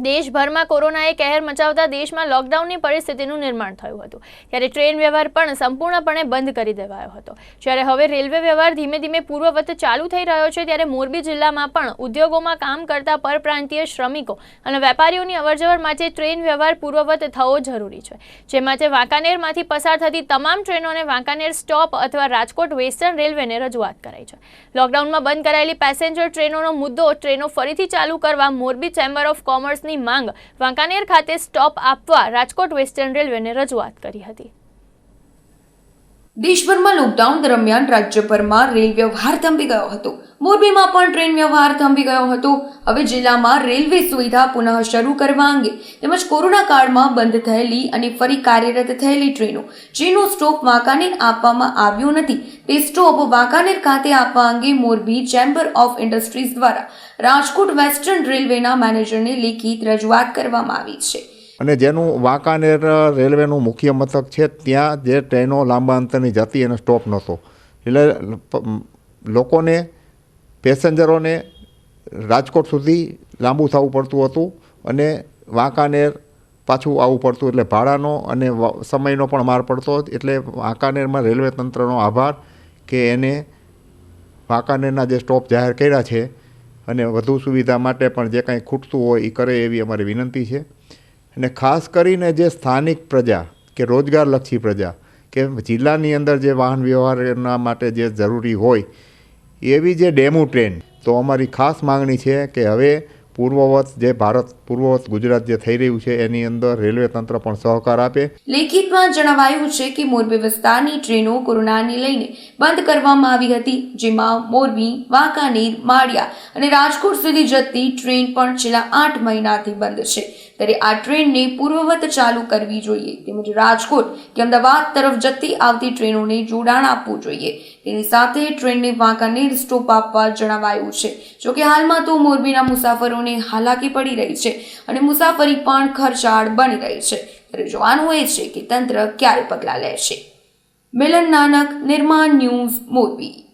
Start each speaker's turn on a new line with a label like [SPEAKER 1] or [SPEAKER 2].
[SPEAKER 1] દેશભરમાં કોરોનાએ કહેર મચાવતા દેશમાં લોકડાઉનની પરિસ્થિતિનું નિર્માણ થયું હતું. ત્યારે ટ્રેન વ્યવહાર પણ સંપૂર્ણપણે બંધ કરી દેવાયો હતો. જ્યારે હવે રેલવે વ્યવહાર ધીમે ધીમે પૂર્વવત ચાલુ થઈ રહ્યો છે, ત્યારે મોરબી જિલ્લામાં પણ ઉદ્યોગોમાં કામ કરતા પરપ્રાંતીય શ્રમિકો અને વેપારીઓની અવરજવર માટે ટ્રેન વ્યવહાર પૂર્વવત થવો જરૂરી છે. જે માટે વાંકાનેરમાંથી પસાર થતી તમામ ટ્રેનોને વાંકાનેર સ્ટોપ અથવા રાજકોટ વેસ્ટર્ન રેલવેને રજૂઆત કરાઈ છે. લોકડાઉનમાં બંધ કરાયેલી પેસેન્જર ટ્રેનોનો મુદ્દો ટ્રેનો ફરીથી ચાલુ કરવા મોરબી ચેમ્બર ઓફ કોમર્સની માંગ વાંકાનેર ખાતે સ્ટોપ આપવા રાજકોટ વેસ્ટર્ન રેલવેને રજૂઆત કરી હતી.
[SPEAKER 2] દેશભરમાં લોકડાઉન દરમિયાન રાજ્યભરમાં રેલ વ્યવહાર થંભી ગયો હતો. મોરબીમાં પણ ટ્રેન વ્યવહાર થંભી ગયો હતો. હવે જિલ્લામાં રેલવે સુવિધા પુનઃ શરૂ કરવા અંગે તેમજ કોરોના કાળમાં બંધ થયેલી અને ફરી કાર્યરત થયેલી ટ્રેનો, જેનો સ્ટોપ વાંકાનેર આપવામાં આવ્યો નથી. તે સ્ટોપ વાંકાનેર ખાતે આપવા અંગે મોરબી ચેમ્બર ઓફ ઇન્ડસ્ટ્રીઝ દ્વારા રાજકોટ વેસ્ટર્ન રેલવેના મેનેજરને લેખિત રજૂઆત કરવામાં આવી છે.
[SPEAKER 3] અને જેનું વાંકાનેર રેલવેનું મુખ્ય મથક છે, ત્યાં જે ટ્રેનો લાંબા અંતરની જતી એનો સ્ટોપ નહોતો. એટલે લોકોને, પેસેન્જરોને રાજકોટ સુધી લાંબુ થવું પડતું હતું અને વાંકાનેર પાછું આવવું પડતું, એટલે ભાડાનો અને સમયનો પણ માર પડતો એટલે વાંકાનેરમાં રેલવે તંત્રનો આભાર કે એને વાંકાનેરના જે સ્ટોપ જાહેર કર્યા છે અને વધુ સુવિધા માટે પણ જે કાંઈ ખૂટતું હોય એ કરે એવી અમારી વિનંતી છે. અને ખાસ કરીને જે સ્થાનિક પ્રજા કે રોજગારલક્ષી પ્રજા કે જિલ્લાની અંદર જે વાહન વ્યવહારના માટે જે જરૂરી હોય એવી જે ડેમુ ટ્રેન, તો અમારી ખાસ માંગણી છે કે હવે પૂર્વવત જે ભારત, પૂર્વવત ગુજરાત જે થઈ રહ્યું છે, એની અંદર રેલવે તંત્ર પણ સહકાર આપે.
[SPEAKER 2] લેખિતમાં જણાવાયું છે કે મોરબી વિસ્તારની ટ્રેનો કોરોનાને લઈને બંધ કરવામાં આવી હતી, જેમાં મોરબી, વાંકાનેર, માળિયા અને રાજકોટ સુધી જતી ટ્રેન પણ છેલ્લા આઠ મહિનાથી બંધ છે. ત્યારે આ ટ્રેનને પૂર્વવત ચાલુ કરવી જોઈએ. તેમજ રાજકોટ કે અમદાવાદ તરફ જતી આવતી ટ્રેનોને જોડાણ આપવું જોઈએ. તેની સાથે ટ્રેનને વાંકાનેર સ્ટોપ આપવા જણાવાયું છે. જોકે હાલમાં તો મોરબીના મુસાફરોને હાલાકી પડી રહી છે અને મુસાફરી પણ ખર્ચાળ બની રહી છે. ત્યારે જોવાનું એ છે કે તંત્ર ક્યારે પગલાં લે છે મિલન નાનક, નિર્માણ ન્યૂઝ મોરબી.